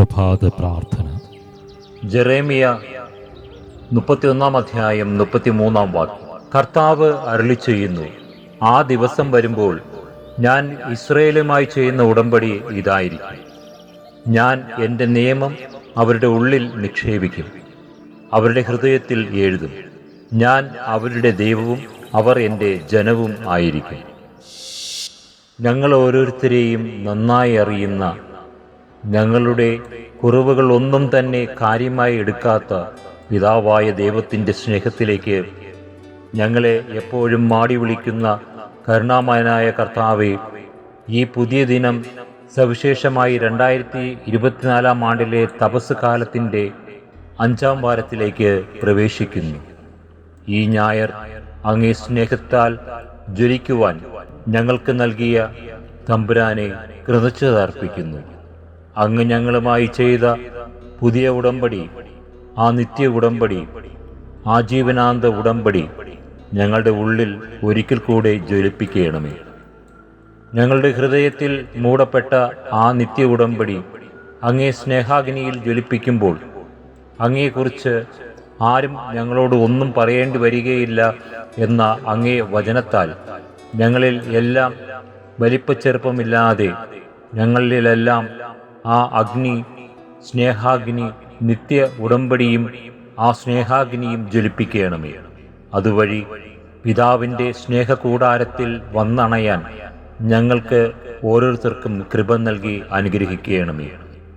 പ്രഭാത പ്രാർത്ഥന. ജെറേമിയ മുപ്പത്തിയൊന്നാം അധ്യായം മുപ്പത്തിമൂന്നാം വാക്യം. കർത്താവ് അരളി ചെയ്യുന്നു ആ ദിവസം വരുമ്പോൾ ഞാൻ ഇസ്രയേലുമായി ചെയ്യുന്ന ഉടമ്പടി ഇതായിരിക്കും. ഞാൻ എന്റെ നിയമം അവരുടെ ഉള്ളിൽ നിക്ഷേപിക്കും അവരുടെ ഹൃദയത്തിൽ എഴുതും. ഞാൻ അവരുടെ ദൈവവും അവർ എന്റെ ജനവും ആയിരിക്കും. ഞങ്ങൾ ഓരോരുത്തരെയും നന്നായി അറിയുന്ന ഞങ്ങളുടെ കുറവുകൾ ഒന്നും തന്നെ കാര്യമായി എടുക്കാത്ത പിതാവായ ദൈവത്തിന്റെ സ്നേഹത്തിലേക്ക് ഞങ്ങളെ എപ്പോഴും മാടി വിളിക്കുന്ന കരുണാമയനായ കർത്താവെ ഈ പുതിയ ദിനം സവിശേഷമായി രണ്ടായിരത്തി ഇരുപത്തിനാലാം ആണ്ടിലെ തപസ് കാലത്തിന്റെ അഞ്ചാം വാരത്തിലേക്ക് പ്രവേശിക്കുന്നു. ഈ ഞായർ അങ്ങേ സ്നേഹത്താൽ ജ്വലിക്കുവാൻ ഞങ്ങൾക്ക് നൽകിയ തമ്പുരാനെ കൃതജ്ഞത അർപ്പിക്കുന്നു. അങ്ങ് ഞങ്ങളുമായി ചെയ്ത പുതിയ ഉടമ്പടി ആ നിത്യ ഉടമ്പടി ആ ആജീവനാന്ത ഉടമ്പടി ഞങ്ങളുടെ ഉള്ളിൽ ഒരിക്കൽ കൂടെ ജ്വലിപ്പിക്കണമേ. ഞങ്ങളുടെ ഹൃദയത്തിൽ മൂടപ്പെട്ട ആ നിത്യ ഉടമ്പടി അങ്ങേ സ്നേഹാഗ്നിയിൽ ജ്വലിപ്പിക്കുമ്പോൾ അങ്ങയെക്കുറിച്ച് ആരും ഞങ്ങളോട് ഒന്നും പറയേണ്ടി വരികയില്ല എന്ന അങ്ങേ വചനത്താൽ ഞങ്ങളിൽ എല്ലാം വലിപ്പച്ചെറുപ്പമില്ലാതെ ഞങ്ങളിലെല്ലാം ആ അഗ്നി സ്നേഹാഗ്നി നിത്യ ഉടമ്പടിയും ആ സ്നേഹാഗ്നിയും ജ്വലിപ്പിക്കണമേ. അതുവഴി പിതാവിന്റെ സ്നേഹകൂടാരത്തിൽ വന്നണയാൻ ഞങ്ങൾക്ക് ഓരോരുത്തർക്കും കൃപ നൽകി അനുഗ്രഹിക്കണമേ.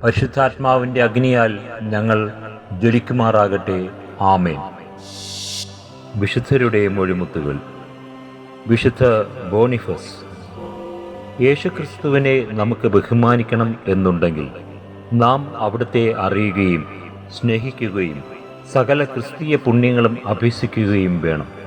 പരിശുദ്ധാത്മാവിന്റെ അഗ്നിയാൽ ഞങ്ങൾ ജ്വലിക്കുമാറാകട്ടെ. ആമേൻ. വിശുദ്ധരുടെ മൊഴിമുത്തുകൾ. വിശുദ്ധ ബോണിഫസ്. യേശുക്രിസ്തുവിനെ നമുക്ക് ബഹുമാനിക്കണം എന്നുണ്ടെങ്കിൽ നാം അവിടുത്തെ അറിയുകയും സ്നേഹിക്കുകയും സകല ക്രിസ്തീയ പുണ്യങ്ങളും അഭ്യസിക്കുകയും വേണം.